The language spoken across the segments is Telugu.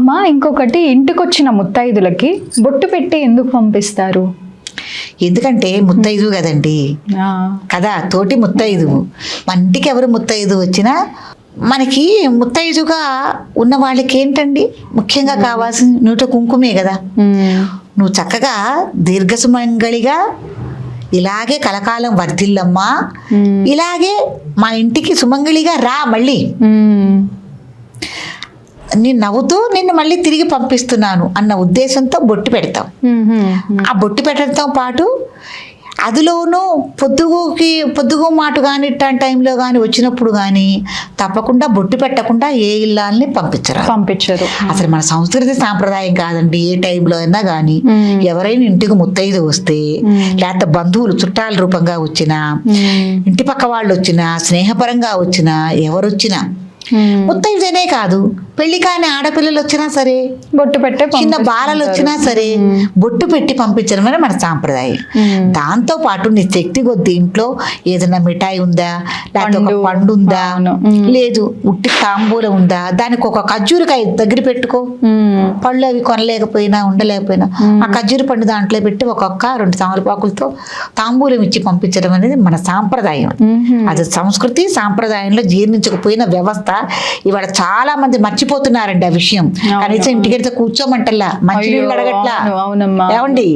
అమ్మ ఇంకొకటి ఇంటికి వచ్చిన ముత్తైదులకి బొట్టు పెట్టి ఎందుకు పంపిస్తారు? ఎందుకంటే ముత్తైదు కదండి. కదా తోటి ముత్తైదు. మన ఇంటికి ఎవరు ముత్తైదు వచ్చినా మనకి ముత్తైదుగా ఉన్న వాళ్ళకి ఏంటండి? ముఖ్యంగా కావాల్సిన నూట కుంకుమే కదా. నువ్వు చక్కగా దీర్ఘసుమంగళిగా ఇలాగే కలకాలం వర్ధిల్లమ్మా. ఇలాగే మా ఇంటికి సుమంగళిగా రా మళ్ళీ. నేను నవ్వుతూ నిన్ను మళ్ళీ తిరిగి పంపిస్తున్నాను అన్న ఉద్దేశంతో బొట్టు పెడతాం. ఆ బొట్టు పెట్టడంతో పాటు అందులోనూ పొద్దుగుకి పొద్దుగు మాట కానీ ఇట్లాంటి టైంలో కానీ వచ్చినప్పుడు కానీ తప్పకుండా బొట్టు పెట్టకుండా ఏ ఇల్లాలని పంపించరు పంపించరు అసలు మన సంస్కృతి సాంప్రదాయం కాదండి ఏ టైంలో అయినా కానీ. ఎవరైనా ఇంటికి ముత్తైదు వస్తే. లేకపోతే బంధువులు చుట్టాల రూపంగా వచ్చినా ఇంటి పక్క వాళ్ళు వచ్చినా స్నేహపరంగా వచ్చినా ఎవరు వచ్చినా ఉమ్. ముత్తైదునే కాదు పెళ్ళి కాని ఆడపిల్లలు వచ్చినా సరే బొట్టు పెట్టే చిన్న. బాలలు వచ్చినా సరే బొట్టు పెట్టి పంపించడం అనేది మన సాంప్రదాయం. దాంతో పాటు నీ శక్తి కొద్ది ఇంట్లో ఏదైనా మిఠాయి ఉందా లేకపోతే ఒక పండు. ఉందా. లేదు ఉట్టి తాంబూలం ఉందా? దానికి ఒక ఖర్జూరకాయ దగ్గర పెట్టుకో. పళ్ళు అవి కొనలేకపోయినా ఉండలేకపోయినా ఆ ఖర్జూర పండు దాంట్లో పెట్టి ఒక్కొక్క రెండు తమలపాకులతో తాంబూలం ఇచ్చి పంపించడం అనేది మన సాంప్రదాయం. అది సంస్కృతి సాంప్రదాయంలో జీర్ణించకపోయిన వ్యవస్థ ఇవాళ చాలా మంది మర్చిపోతున్నారండి ఆ విషయం. కనీసం ఇంటికెడితే కూర్చోమంటల్లా. మంచినీళ్ళు అడగట్లా. ఏమండి.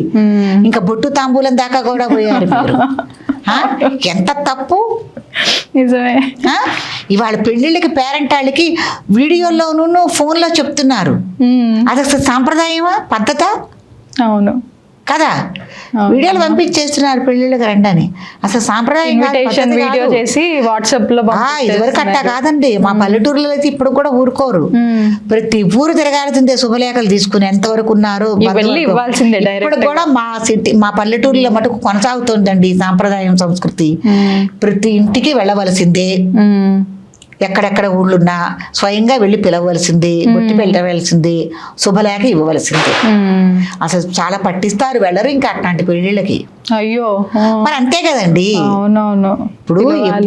ఇంకా బొట్టు తాంబూలం దాకా కూడా పోయారు మీరు? ఎంత తప్పు? నిజమే? ఇవాళ పెళ్ళిళ్ళకి పేరెంట్ వాళ్ళకి వీడియోలోనూ ఫోన్లో చెప్తున్నారు. అది సాంప్రదాయమా? పద్ధత? అవును. కదా. వీడియోలు పంపించేస్తున్నారు పెళ్ళిళ్ళకి రండని అసలు సాంప్రదాయం వీడియో. చేసి వాట్సాప్లో ఇదివరకు అట్టా కాదండి. మా పల్లెటూరులో అయితే ఇప్పుడు కూడా ఊరుకోరు. ఉమ్, ప్రతి ఊరు తిరగాల్సిందే శుభలేఖలు తీసుకుని ఎంతవరకు ఉన్నారు ఇప్పుడు. కూడా మా సిటీ మా పల్లెటూరులో మటుకు కొనసాగుతోందండి సాంప్రదాయం సంస్కృతి. ఉమ్, ప్రతి ఇంటికి వెళ్ళవలసిందే. ఎక్కడెక్కడ ఊళ్ళున్నా స్వయంగా వెళ్ళి పిలవలసిందే బొట్టి వెళ్ళవలసిందే శుభలేఖ ఇవ్వవలసిందే. అసలు చాలా పట్టిస్తారు వెళ్ళరు ఇంకా అట్లాంటి పెళ్ళిళ్ళకి. అయ్యో. మరి అంతే కదండి. అవునవును. ఇప్పుడు.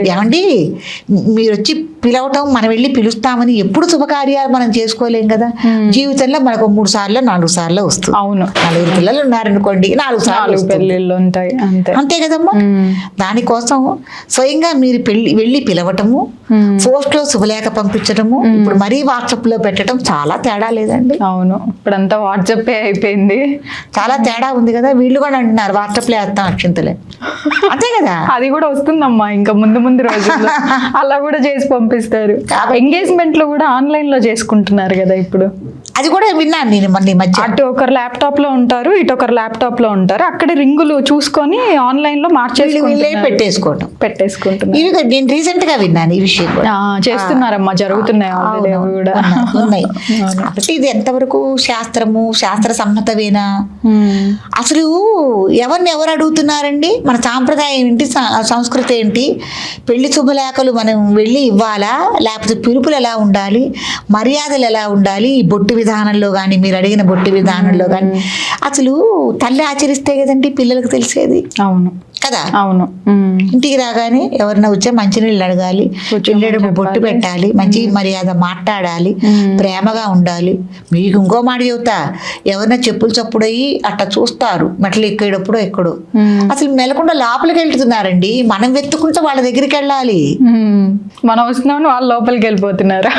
ఏమండి మీరు వచ్చి పిలవటం మనం వెళ్ళి పిలుస్తామని ఎప్పుడు శుభకార్యాలు మనం చేసుకోలేం కదా. జీవితంలో మనకు మూడు సార్లు నాలుగు సార్లు వస్తుంది. అవును. నలుగురు పిల్లలు ఉన్నారనుకోండి నాలుగు సార్లు. పెళ్ళిళ్ళు ఉంటాయి అంతే. అంతే కదమ్మా. దానికోసం స్వయంగా మీరు పెళ్ళి వెళ్ళి పిలవటము పోస్ట్లో శుభలేఖ పంపించడము ఇప్పుడు మరీ వాట్సాప్లో పెట్టడం చాలా తేడా లేదండి. అవును. ఇప్పుడంతా వాట్సాప్ అయిపోయింది. చాలా తేడా ఉంది కదా. వీళ్ళు కూడా అంటున్నారు వాట్సాప్లో వేస్తాం అక్షంతలే. అంతే కదా. అది కూడా వస్తుందమ్మా ఇంకా ముందు ముందు రోజుల్లో. అలా కూడా చేసి పంపిస్తారు. కాబట్టి- ఎంగేజ్మెంట్లో కూడా ఆన్లైన్లో చేసుకుంటున్నారు కదా ఇప్పుడు? అది కూడా విన్నాను నేను ఈ మధ్య. అటు ఒకరు ల్యాప్టాప్లో ఉంటారు ఇటు ఒకరు ల్యాప్టాప్లో ఉంటారు. అక్కడ రింగులు చూసుకొని ఆన్లైన్లో మార్చేసుకుంటున్నారు పెట్టేసుకోవటం. పెట్టేసుకుంటున్నారు. ఇవి నేను రీసెంట్గా విన్నాను ఈ విషయం చేస్తున్నారమ్మా జరుగుతున్నాయి కూడా. ఉన్నాయి, కాబట్టి ఇది ఎంతవరకు శాస్త్రము శాస్త్ర సమ్మతమేనా? అసలు ఎవరిని ఎవరు అడుగుతున్నారండి? మన సాంప్రదాయం ఏంటి సంస్కృతి ఏంటి? పెళ్ళి శుభలేఖలు మనం వెళ్ళి ఇవ్వాలా. లేకపోతే పిలుపులు ఎలా ఉండాలి? మర్యాదలు ఎలా ఉండాలి? ఈ బొట్టు విధానంలో కానీ మీరు అడిగిన బొట్టు విధానంలో కానీ అసలు తల్లి ఆచరిస్తే కదండి పిల్లలకు తెలిసేది? అవును. కదా? అవును. ఇంటికి రాగానే ఎవరన్నా వచ్చే మంచినీళ్ళు అడగాలి. వెళ్ళేటప్పుడు బొట్టు. పెట్టాలి మంచి మర్యాద మాట్లాడాలి. ప్రేమగా ఉండాలి. మీకు ఇంకో మాట చెబుతా ఎవరన్నా చెప్పులు చప్పుడయ్యి అట్లా చూస్తారు. మెట్లు ఎక్కేటప్పుడు ఎక్కడు. అసలు మెలకుండా లోపలికి వెళ్తున్నారండి. మనం వెతుకుంటే వాళ్ళ దగ్గరికి వెళ్ళాలి. మనం వస్తున్నామని వాళ్ళు లోపలికి వెళ్ళిపోతున్నారు?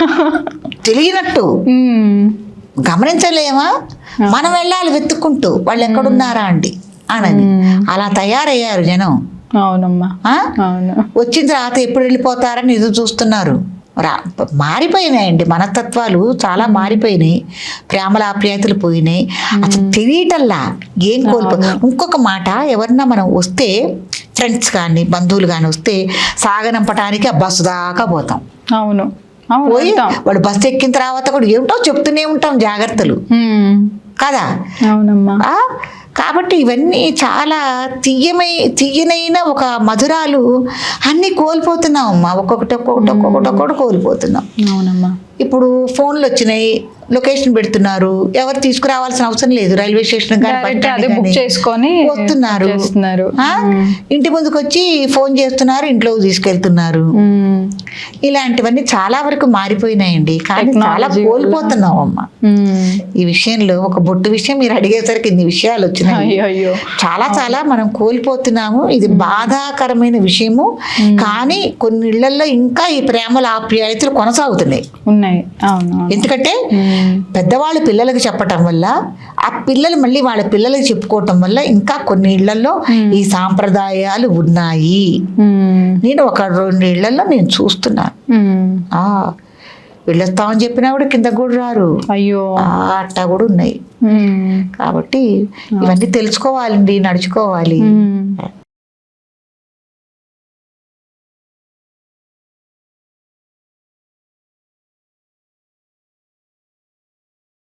తెలియనట్టు. గమనించలేమా? మనం వెళ్ళాలి వెతుక్కుంటూ. వాళ్ళు ఎక్కడున్నారా అండి? అనని అలా తయారయ్యారు జనం. అవునమ్మా. వచ్చిన తర్వాత ఎప్పుడు వెళ్ళిపోతారని ఎదురు చూస్తున్నారు. రా మారిపోయినాయండి మనస్తత్వాలు చాలా మారిపోయినాయి. ప్రేమల ఆప్యాయతలు పోయినాయి. అసలు తెలియటల్లా ఏం కోల్పో ఇంకొక మాట ఎవరన్నా మనం వస్తే ఫ్రెండ్స్ కానీ బంధువులు కానీ వస్తే సాగనంపటానికి ఆ బస్సు దాకా పోతాం. అవును. పోయి. వాడు బస్సు ఎక్కిన తర్వాత కూడా ఏమిటో చెప్తూనే ఉంటాం జాగ్రత్తలు. కదా? అవునమ్మా? కాబట్టి ఇవన్నీ చాలా తీయమై తీయనైన ఒక మధురాలు అన్నీ కోల్పోతున్నాం అమ్మా ఒక్కొక్కటి ఒక్కొక్కటి ఒక్కొక్కటి ఒక్కొక్కటి కోల్పోతున్నాం అవునమ్మా. ఇప్పుడు ఫోన్లు వచ్చినాయి. లొకేషన్ పెడుతున్నారు ఎవరు తీసుకురావాల్సిన అవసరం లేదు రైల్వే స్టేషన్. చేసుకొని వస్తున్నారు. ఆ? ఇంటి ముందుకు వచ్చి ఫోన్ చేస్తున్నారు ఇంట్లోకి తీసుకెళ్తున్నారు మ్మ్. ఇలాంటివన్నీ చాలా వరకు మారిపోయినాయండి కానీ చాలా. కోల్పోతున్నాం అమ్మ మ్మ్. ఈ విషయంలో ఒక బొట్టు విషయం మీరు అడిగేసరికి ఇన్ని విషయాలు వచ్చినాయి చాలా చాలా మనం కోల్పోతున్నాము ఇది బాధాకరమైన విషయము కానీ కొన్ని ఇళ్ళలో ఇంకా ఈ ప్రేమల ఆప్యాయతలు కొనసాగుతున్నాయి ఉన్నాయి. ఎందుకంటే. పెద్దవాళ్ళు పిల్లలకు చెప్పటం వల్ల ఆ పిల్లలు మళ్ళీ వాళ్ళ పిల్లలకి చెప్పుకోవటం వల్ల ఇంకా కొన్ని ఇళ్ళలో ఈ సాంప్రదాయాలు ఉన్నాయి. నేను ఒక రెండు ఇళ్ళలో నేను చూస్తున్నాను. వెళ్ళొస్తామని చెప్పినా కూడా కింద కూడా రారు. అయ్యో. ఆ, అట్టా కూడా ఉన్నాయి. కాబట్టి ఇవన్నీ తెలుసుకోవాలండి నడుచుకోవాలి.